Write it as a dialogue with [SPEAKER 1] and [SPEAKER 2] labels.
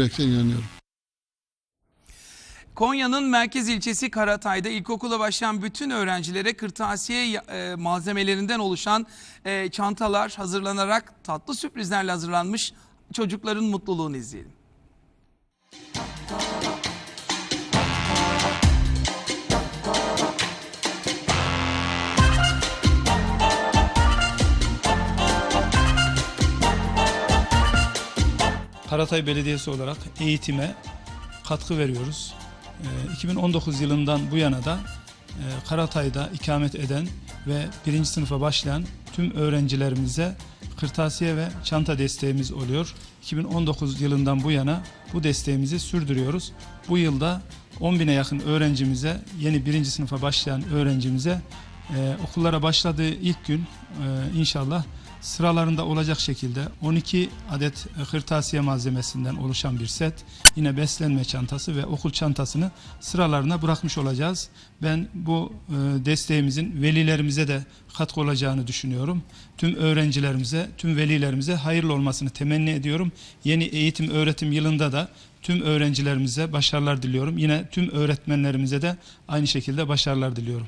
[SPEAKER 1] gerektiğine inanıyorum.
[SPEAKER 2] Konya'nın merkez ilçesi Karatay'da ilkokula başlayan bütün öğrencilere kırtasiye e, malzemelerinden oluşan e, çantalar hazırlanarak tatlı sürprizlerle hazırlanmış çocukların mutluluğunu izleyelim.
[SPEAKER 3] Karatay Belediyesi olarak eğitime katkı veriyoruz. Ee, 2019 yılından bu yana da e, Karatay'da ikamet eden ve birinci sınıfa başlayan tüm öğrencilerimize kırtasiye ve çanta desteğimiz oluyor. 2019 yılından bu yana bu desteğimizi sürdürüyoruz. Bu yılda 10 bine yakın öğrencimize, yeni birinci sınıfa başlayan öğrencimize e, okullara başladığı ilk gün e, inşallah sıralarında olacak şekilde 12 adet e, kırtasiye malzemesinden oluşan bir set, yine beslenme çantası ve okul çantasını sıralarına bırakmış olacağız. Ben bu e, desteğimizin velilerimize de katkı olacağını düşünüyorum. Tüm öğrencilerimize, tüm velilerimize hayırlı olmasını temenni ediyorum. Yeni eğitim öğretim yılında da tüm öğrencilerimize başarılar diliyorum. Yine tüm öğretmenlerimize de aynı şekilde başarılar diliyorum.